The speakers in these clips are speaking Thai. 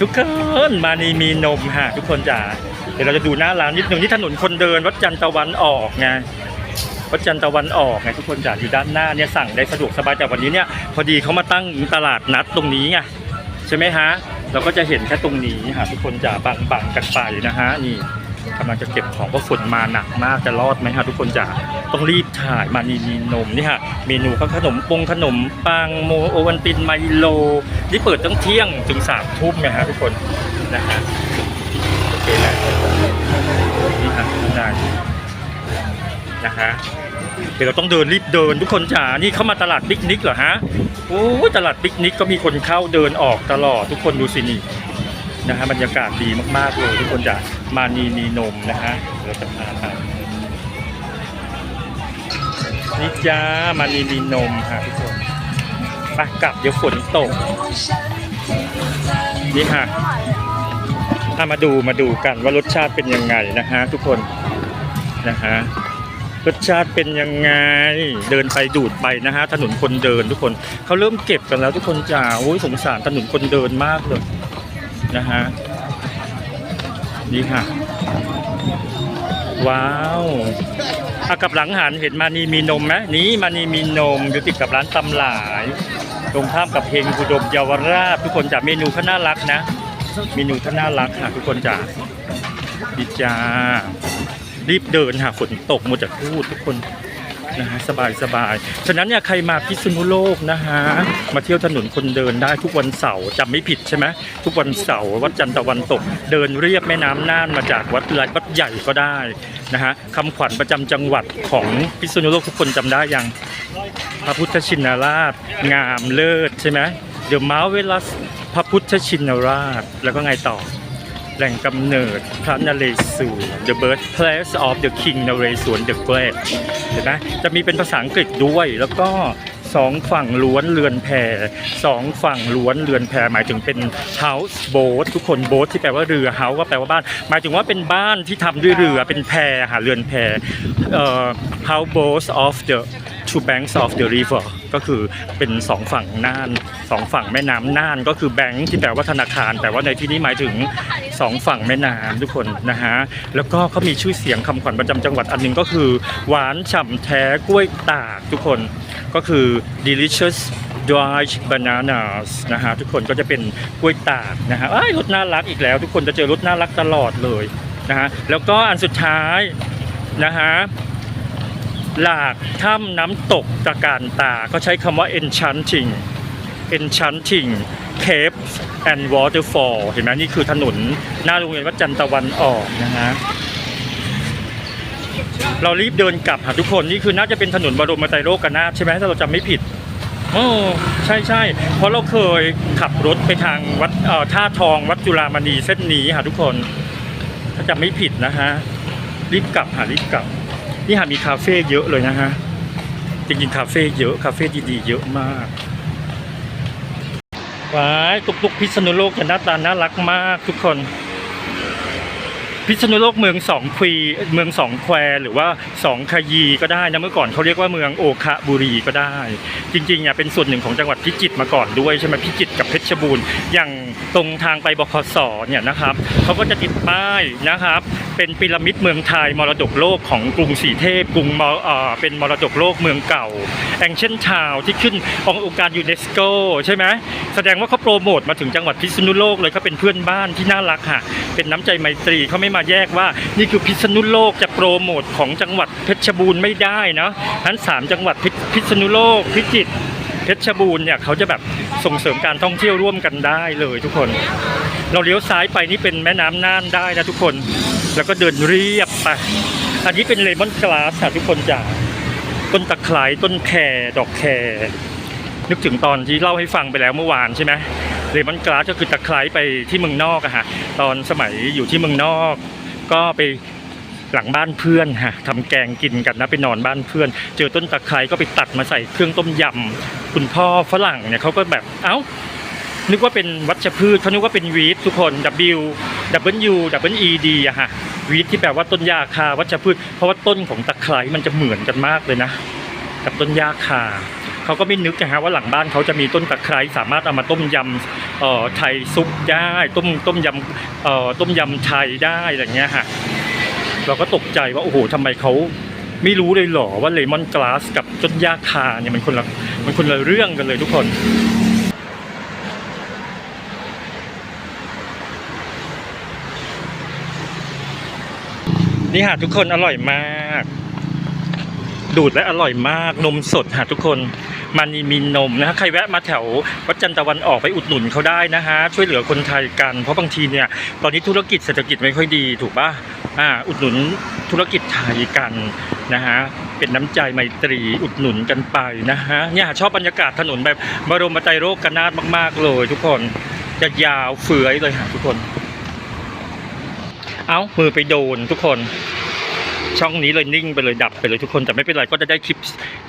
ทุกคนมานีมีนมฮะทุกคนจ๋าเดี๋ยวเราจะดูหน้าร้านนิดหนึ่งที่ถนนคนเดินวัดจันทร์ตะวันออกไงวัดจันทร์ตะวันออกไงทุกคนจ๋าอยู่ด้านหน้าเนี่ยสั่งได้สะดวกสบายแต่วันนี้เนี่ยพอดีเขามาตั้งตลาดนัดตรงนี้ไงใช่ไหมฮะเราก็จะเห็นแค่ตรงนี้ฮะทุกคนจ๋าบังๆกันไปนะฮะนี่ กำลังจะเก็บของเพราะฝนมาหนักมากจะรอดไหมฮะทุกคนจ๋าต้องรีบถ่ายมานีมีนมนี่ฮะเมนูก็ขนมปงขนมปังโมโอวันตินไมโลนี่เปิดตั้งเที่ยงถึงสามทุ่มนะฮะทุกคนนะฮะโอเคนะนี่ฮะข้านนะฮะเดี๋ยวเราต้องเดินรีบเดินทุกคนจ๋า นี่เข้ามาตลาดปิกนิกเหรอฮะ โอ้ตลาดปิกนิกก็มีคนเข้าเดินออกตลอดทุกคนดูสินี่ นะฮะบรรยากาศดีมากๆเลยทุกคนจ๋ามานีมีนมนะฮะเราจะพาไปนี่จ้ามานีมีนมค่ะทุกคนไปกลับเดี๋ยวฝนตกนี่ค่ะถ้ามาดูมาดูกันว่ารสชาติเป็นยังไงนะฮะทุกคนนะฮะรสชาติเป็นยังไงเดินไปดูดไปนะฮะถนนคนเดินทุกคนเขาเริ่มเก็บกันแล้วทุกคนจ้าโอ้ยสงสารถนนคนเดินมากเลย นะฮะนี่ค่ะ ว้าวอากับหลังหันเห็นมานีมีนมไหมนี่มานีมีนมอยู่ติดกับร้านตำหลาย ตรงข้ามกับเพลงอุดมเยาวราช ทุกคนจ๋าเมนูเขาน่ารักนะเมนูเขาน่ารักค่ะ ทุกคนจ๋าดีจ้ารีบเดินหาฝนตกหมดจากพูดทุกคน นะฮะสบายสบายฉะนั้นเนี่ยใครมาพิษณุโลกนะฮะมาเที่ยวถนนคนเดินได้ทุกวันเสาร์จำไม่ผิดใช่ไหมทุกวันเสาร์วัดจันทร์ตะวันตก เดินเรียบแม่น้ำน่านมาจากวัดไรวัดใหญ่ก็ได้นะฮะคำขวัญประจำจังหวัดของพิษณุโลกทุกคนจำได้ยังพระพุทธชินราช งามเลิศใช่ไหมเดี๋ยวมาเวลัสพระพุทธชินราช แล้วก็ไงต่อ แหล่งกำเนิดพระนเรศวร The birthplace of the King นเรศวร the Great เห็นไหมจะมีเป็นภาษาอังกฤษด้วยแล้วก็สองฝั่งล้วนเรือนแพสองฝั่งล้วนเรือนแพหมายถึงเป็น house boat ทุกคน boat ที่แปลว่าเรือ house ก็แปลว่าบ้าน หมายถึงว่าเป็นบ้านที่ทำด้วยเรือเป็นแพหาเรือนแพเอ่อ house boats of the two banks of the river ก็คือเป็นสองฝั่งน่าน สองฝั่งแม่น้ำน่านก็คือแบงค์ที่แปลว่าธนาคาร แต่ว่าในที่นี้หมายถึงสองฝั่งแม่น้ำทุกคนนะฮะแล้วก็เขามีชื่อเสียงคำขวัญประจำจังหวัดอันหนึงก็คือ หวานฉ่ำแท้กล้วยตากทุกคนก็คือ delicious dried bananas นะฮะทุกคนก็จะเป็นกล้วยตากนะฮะอ้รถน่ารักอีกแล้ว ทุกคนจะเจอรถน่ารักตลอดเลยนะฮะแล้วก็อันสุดท้ายนะฮะหลากถ้ำน้ำตกตะการตา ก็ใช้คำว่า enchanting enchanting caves and waterfall เห็นไหมนี่คือถนนหน้าโรงเรียนวัดจันทร์ตะวันออกนะฮะเรารีบเดินกลับหาทุกคนนี่คือน่าจะเป็นถนนบรมไตรโลกนาถใช่ไหมถ้าเราจำไม่ผิดโอ้ใช่ใช่เพราะเราเคยขับรถไปทางวัดอ่อท่าทองวัดจุฬามณีเส้นนี้ค่ะทุกคน ถ้าจำไม่ผิดนะฮะรีบกลับหารีบกลับ นี่หามีคาเฟ่เยอะเลยนะฮะจริงๆคาเฟ่เยอะคาเฟ่ดีๆเยอะมาก ว้ายตุกตุกพิษณุโลกจะหน้าตาน่ารักมากทุกคน พิษณุโลกเมืองสองควีเมืองสองแควหรือว่าสองขยีก็ได้นะเมื่อก่อนเขาเรียกว่าเมืองโอคะบุรีก็ได้ จริงๆเนี่ยเป็นส่วนหนึ่งของจังหวัดพิจิตรมาก่อนด้วยใช่ไหมพิจิตรกับเพชรบูรณ์อย่างตรงทางไปบคสเนี่ยนะครับเขาก็จะติดป้ายนะครับเป็นพีระมิดเมืองไทยมรดกโลกของกรุงศรีเทพกรุงมอเอ่อเป็นมรดกโลกเมืองเก่าแองเชนทาวที่ขึ้นองค์การยูเนสโกใช่ไหมแสดงว่าเขาโปรโมทมาถึงจังหวัดพิษณุโลกเลยเขาเป็นเพื่อนบ้านที่น่ารักค่ะเป็นน้ำใจไมตรีเขาไม่มาาแยกว่านี่คือพิษณุโลกจะโปรโมทของจังหวัดเพชรบูรณ์ไม่ได้นะทั้นสามจังหวัดพิพิษณุโลกพิจิตรเพชรบูรณ์เนี่ยเขาจะแบบส่งเสริมการท่องเที่ยวร่วมกันได้เลยทุกคน เราเลี้ยวซ้ายไปนี่เป็นแม่น้ำน่านได้นะทุกคน แล้วก็เดินเรียบไปอันนี้เป็นเลมอนกลาสค่ะทุกคนจ้าต้นตะไคร้ต้นแครดอกแครนึกถึงตอนที่เล่าให้ฟังไปแล้วเมื่อวานใช่ไหมเลมอนกลาสก็คือตะไคร้ไปที่เมืองนอกอะฮะตอนสมัยอยู่ที่เมืองนอก ก็ไปหลังบ้านเพื่อนฮะทำแกงกินกันนะไปนอนบ้านเพื่อน เจอต้นตะไคร้ก็ไปตัดมาใส่เครื่องต้มยำคุณพ่อฝรั่งเนี่ยเขาก็แบบเอ้านึกว่าเป็นวัชพืชเขานึกว่าเป็นวีดทุกคน W W W E D อะฮะวีดที่แปลว่าต้นหญ้าคาวัชพืช เพราะว่าต้นของตะไคร้มันจะเหมือนกันมากเลยนะ กับต้นหญ้าคา เขาก็ไม่นึกนะฮะว่าหลังบ้านเขาจะมีต้นตะไคร้สามารถเอามาต้มยำเอ่อไทยซุปได้ต้มต้มยำเอ่อต้มยำไทยได้อะไรเงี้ยฮะเราก็ตกใจว่าโอ้โหทำไมเขาไม่รู้เลยหรอว่าเลมอนกลาสกับต้นยาคาเนี่ยมันคนละมันคนละเรื่องกันเลยทุกคนนี่ฮะทุกคนอร่อยมาก ดูดและอร่อยมากนมสดฮะทุกคน มันมีนมนะฮะใครแวะมาแถววัดจันทร์ตะวันออกไปอุดหนุนเขาได้นะฮะช่วยเหลือคนไทยกัน เพราะบางทีเนี่ยตอนนี้ธุรกิจเศรษฐกิจไม่ค่อยดีถูกป่ะอ่าอุดหนุนธุรกิจไทยกันนะฮะเป็นน้ำใจไมตรีอุดหนุนกันไปนะฮะเนี่ยชอบบรรยากาศถนนแบบบรมไตรโลกนาถมากๆเลย ทุกคนจะยาวเฟื่อยเลยฮะทุกคน เอามือไปโดนทุกคน ช่องนี้เลยนิ่งไปเลยดับไปเลยทุกคนแต่ไม่เป็นไรก็จะได้คลิป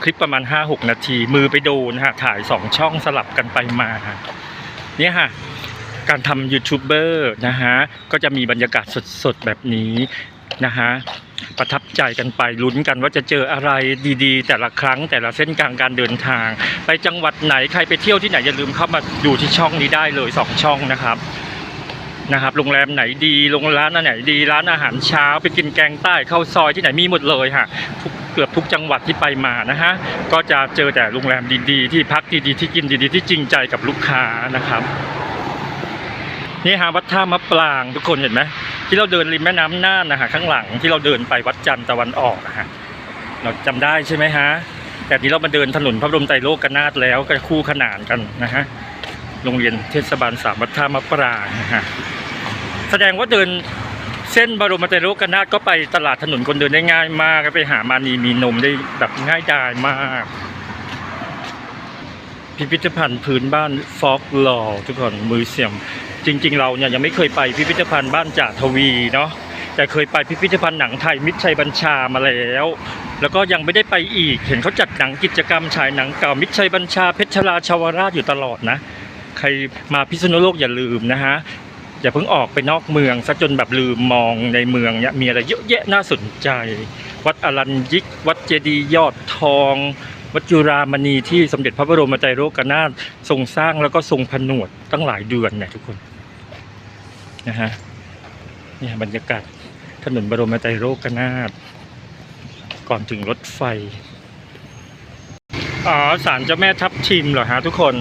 คลิปประมาณ 5-6 นาที มือไปโดนฮะถ่าย 2 ช่องสลับกันไปมาเนี่ยฮะการทำยูทูบเบอร์นะฮะก็จะมีบรรยากาศสดๆ แบบนี้นะฮะประทับใจกันไปลุ้นกันว่าจะเจออะไรดีๆ แต่ละครั้งแต่ละเส้นทางการเดินทาง ไปจังหวัดไหนใครไปเที่ยวที่ไหนอย่าลืมเข้ามาดูที่ช่องนี้ได้เลย 2 ช่องนะครับ นะครับโรงแรมไหนดีโรงร้านไหนดีร้านอาหารเช้าไปกินแกงใต้ข้าวซอยที่ไหนมีหมดเลยฮะเกือบทุกจังหวัดที่ไปมานะฮะก็จะเจอแต่โรงแรมดีๆ ที่พักดีๆที่กินดีๆ ที่จริงใจกับลูกค้านะครับนี่ฮะวัดท่ามะปรางทุกคนเห็นไหมที่เราเดินริมแม่น้ำน่านนะฮะข้างหลังที่เราเดินไปวัดจันทร์ตะวันออกนะฮะเราจำได้ใช่ไหมฮะแต่นี้เรามาเดินถนนพระบรมไตรโลกนาถแล้วก็คู่ขนานกันนะฮะโรงเรียนเทศบาลสามวัดท่ามะปรางนะฮะ แสดงว่าเดินเส้นบรมไตโลกนาถก็ไปตลาดถนนคนเดินได้ง่ายมากไปหามานีมีนมได้แบบง่ายดายมาก พิพิธภัณฑ์พื้นบ้านฟอกลอทุกคนมือเสียม จริง ๆ เราเนี่ยยังไม่เคยไปพิพิธภัณฑ์บ้านจ่าทวีเนาะแต่เคยไปพิพิธภัณฑ์หนังไทยมิตรชัยบัญชามาแล้ว แล้วก็ยังไม่ได้ไปอีก เห็นเขาจัดหนังกิจกรรมฉายหนังเก่ามิตรชัยบัญชาเพชรราชาวราชอยู่ตลอดนะ ใครมาพิษณุโลกอย่าลืมนะฮะ อย่าเพิ่งออกไปนอกเมืองซะจนแบบลืมมองในเมืองเนี่ยมีอะไรเยอะแยะน่าสนใจ วัดอรัญยิก วัดเจดีย์ยอดทอง วัดจุรามณีที่สมเด็จพระบรมไตรโลกนาถทรงสร้างแล้วก็ทรงผนวดตั้งหลายเดือนเนี่ยทุกคนนะฮะเนี่ยบรรยากาศถนนบรมไตรโลกนาถก่อนถึงรถไฟ อ๋อศาลเจ้าแม่ทับทิมเหรอฮะทุกคน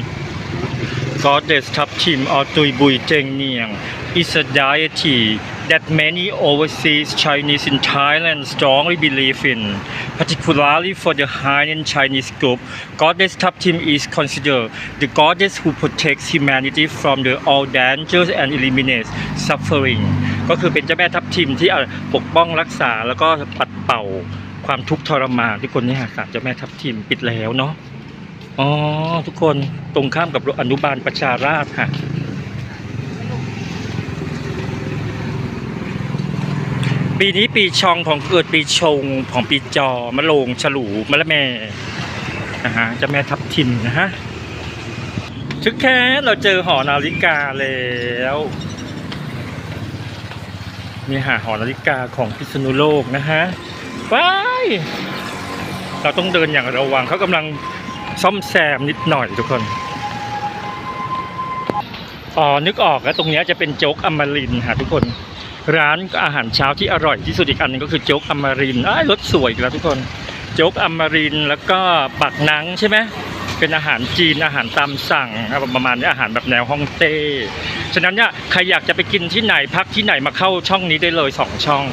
Goddess Tapchim or Tui Bui Teng Niang is a deity that many overseas Chinese in Thailand strongly believe in. Particularly for the Hainan Chinese group, Goddess Tapchim is considered the goddess who protects humanity from the all dangers and eliminates suffering. ก็คือเป็นเจ้าแม่ทับทิมที่ปกป้องรักษาแล้วก็ปัดเป่าความทุกข์ทรมานทุกคนนี่ฮะศาลเจ้าแม่ทับทิมปิดแล้วเนาะ อ๋อ ทุกคนตรงข้ามกับอนุบาลประชาราษฎร์ค่ะปีนี้ปีชองของเกิดปีชงของปีจอมะโรงฉลูมะละแม่นะฮะจะแม่ทับทิมนะฮะชึกแค่เราเจอหอนาฬิกาแล้วนี่ฮะหอนาฬิกาของพิษณุโลกนะฮะว้ายเราต้องเดินอย่างระวังเขากำลัง ซ่อมแซมนิดหน่อยทุกคน อ๋อ นึกออกแล้วตรงนี้จะเป็นโจ๊กอมรินทร์ค่ะทุกคน ร้านอาหารเช้าที่อร่อยที่สุดอีกอันหนึงก็คือโจ๊กอมรินทร์อ้รถสวยอีกแล้วทุกคน โจ๊กอมรินแล้วก็ปักนังใช่ไหมเป็นอาหารจีนอาหารตามสั่งอะประมาณนี้อาหารแบบแนวฮ่องเต้ ฉะนั้นเนี่ยใครอยากจะไปกินที่ไหนพักที่ไหนมาเข้าช่องนี้ได้เลยสองช่อง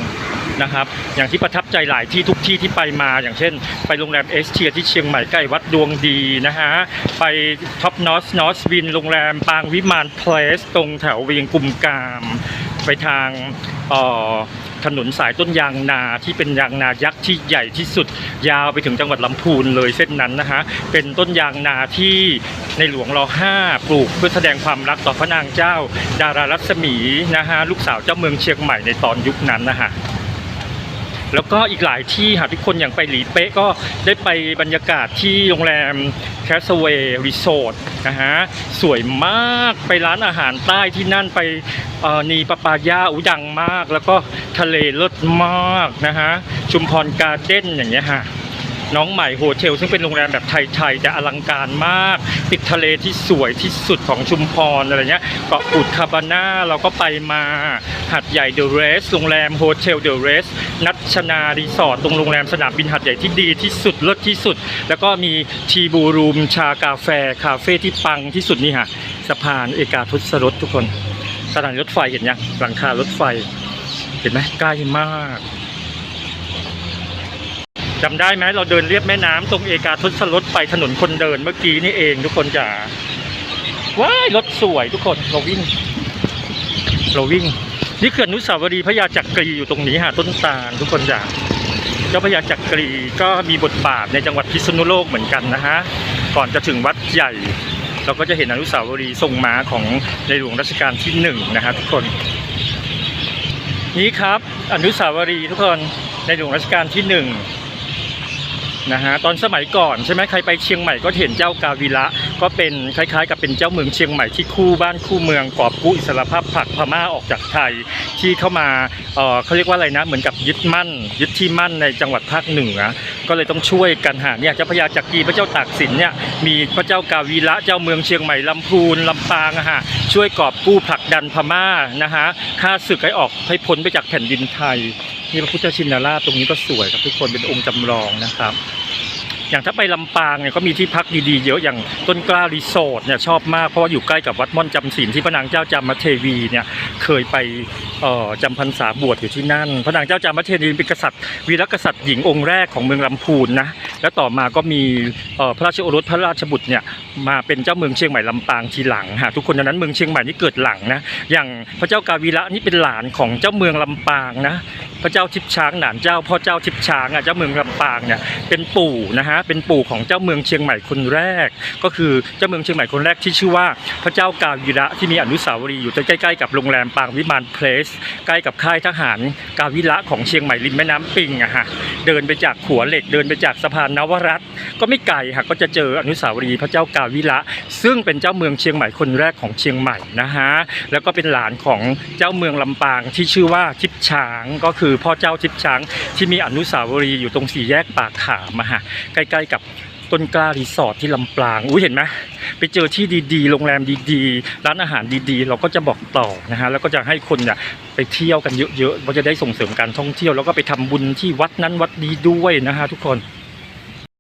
นะครับ อย่างที่ประทับใจหลายที่ทุกที่ที่ไปมา อย่างเช่น ไปโรงแรมเอสเทียที่เชียงใหม่ใกล้วัดดวงดีนะฮะ ไปท็อปนอสนอสวินโรงแรมปางวิมานเพลสตรงแถวเวียงกุมกาม ไปทางถนนสายต้นยางนาที่เป็นยางนายักษ์ที่ใหญ่ที่สุด ยาวไปถึงจังหวัดลำพูนเลยเส้นนั้นนะฮะเป็นต้นยางนาที่ในหลวงรห้าปลูกเพื่อแสดงความรักต่อพระนางเจ้า ดารารัศมีนะฮะลูกสาวเจ้าเมืองเชียงใหม่ในตอนยุคนั้นนะฮะ แล้วก็อีกหลายที่หากทุกคนอย่างไปหลีเป๊ะก็ได้ไปบรรยากาศที่โรงแรมแคสเวย์รีสอร์ทนะฮะสวยมากไปร้านอาหารใต้ที่นั่นไปนีปะปายาอุดังมาก แล้วก็ทะเลเลิศมากนะฮะชุมพรการ์เด้นอย่างเงี้ยฮะ น้องใหม่โฮเทลซึ่งเป็นโรงแรมแบบไทยๆแต่อลังการมาก ติดทะเลที่สวยที่สุดของชุมพรอะไรเงี้ยเกาะกุดคาบาน่าเราก็ไปมาหัดใหญ่เดอะเรสโรงแรมโฮเทลเดอะเรสนัชนารีสอร์ทตรงโรงแรมสนามบินหัดใหญ่ที่ดีที่สุดเลิศที่สุด แล้วก็มีทีบูรูมชากาแฟคาเฟ่ที่ปังที่สุดนี่ฮะสะพานเอกาทศรสทุกคนสถานีรถไฟเห็นยังหลังคารถไฟ เห็นไหมใกล้มาก จำได้ไหมเราเดินเรียบแม่น้ำตรงเอกาทศรสไปถนนคนเดินเมื่อกี้นี่เองทุกคนจ๋าว้ายรถสวยทุกคนเราวิ่ง เราวิ่ง นี่เขื่อนอนุสาวรีย์พระยาจักรีอยู่ตรงนี้ฮะต้นตาลทุกคนจ๋าเจ้าพระยาจักรีก็มีบทบาทในจังหวัดพิษณุโลกเหมือนกันนะฮะก่อนจะถึงวัดใหญ่ เราก็จะเห็นอนุสาวรีย์ทรงม้าของในหลวงรัชกาลที่หนึ่งนะฮะทุกคน นี่ครับ อนุสาวรีย์ทุกคนในหลวงรัชกาลที่หนึ่ง นะฮะตอนสมัยก่อนใช่ไหมใครไปเชียงใหม่ก็เห็นเจ้ากาวิระก็เป็นคล้ายๆ กับเป็นเจ้าเมืองเชียงใหม่ที่คู่บ้านคู่เมืองกอบกู้อิสรภาพผลักพม่าออกจากไทยที่เข้ามาเออเขาเรียกว่าอะไรนะเหมือนกับยึดมั่น ยึดที่มั่นในจังหวัดภาคเหนือก็เลยต้องช่วยกันหาเนี่ยเจ้าพระยาจักรีพระเจ้าตากสินเนี่ยมีพระเจ้ากาวีระเจ้าเมืองเชียงใหม่ลำพูนลำปางอะฮะช่วยกอบกู้ผลักดันพม่านะฮะฆ่าศึกให้ออกให้พ้นไปจากแผ่นดินไทย นี่พระพุทธชินราชตรงนี้ก็สวยครับทุกคนเป็นองค์จำลองนะครับ อย่างถ้าไปลำปางเนี่ยก็มีที่พักดีๆเยอะอย่างต้นกล้ารีสอร์ทเนี่ยชอบมากเพราะว่าอยู่ใกล้กับวัดม่อนจำศีลที่พระนางเจ้าจามเทวีเนี่ยเคยไป จำพรรษาบวชอยู่ที่นั่น พระนางเจ้าจามเทวีเป็นกษัตริย์วีรกษัตริย์หญิงองค์แรกของเมืองลำพูนนะแล้วต่อมาก็มีพระราชโอรสพระราชบุตรเนี่ยมาเป็นเจ้าเมืองเชียงใหม่ลำปางทีหลังฮะทุกคนดังนั้นเมืองเชียงใหม่นี่เกิดหลังนะอย่างพระเจ้ากาวีระนี่เป็นหลานของเจ้าเมืองลำปางนะพระเจ้าทิพช้างหนานเจ้าพ่อเจ้าทิพช้างอะเจ้าเมืองลำปางเนี่ยเป็นปู่นะฮะเป็นปู่ของเจ้าเมืองเชียงใหม่คนแรก ก็คือเจ้าเมืองเชียงใหม่คนแรกที่ชื่อว่าพระเจ้ากาวีระที่มีอนุสาวรีย์อยู่ใกล้ๆกับโรงแรมปางวิมานเพลสใกล้กับค่ายทหารกาวิระของเชียงใหม่ริมแม่น้ำปิงอะฮะเดินไปจากขัวเหล็กเดินไปจากสะพานนวรัตก็ไม่ไกลค่ะก็จะเจออนุสาวรีย์พระเจ้ากาวิระ ซึ่งเป็นเจ้าเมืองเชียงใหม่คนแรกของเชียงใหม่นะฮะแล้วก็เป็นหลานของเจ้าเมืองลำปางที่ชื่อว่าทิพช้างก็คือพ่อเจ้าทิพช้างที่มีอนุสาวรีย์อยู่ตรงสี่แยกปากขามอะฮะใกล้ ๆ กับ ต้นกล้ารีสอร์ทที่ลำปางอุ้ยเห็นไหมไปเจอที่ดีๆ โรงแรมดีๆ ร้านอาหารดีๆ เราก็จะบอกต่อนะฮะแล้วก็จะให้คนเนี่ยไปเที่ยวกันเยอะๆเราจะได้ส่งเสริมการท่องเที่ยว แล้วก็ไปทำบุญที่วัดนั้นวัดนี้ด้วยนะฮะทุกคน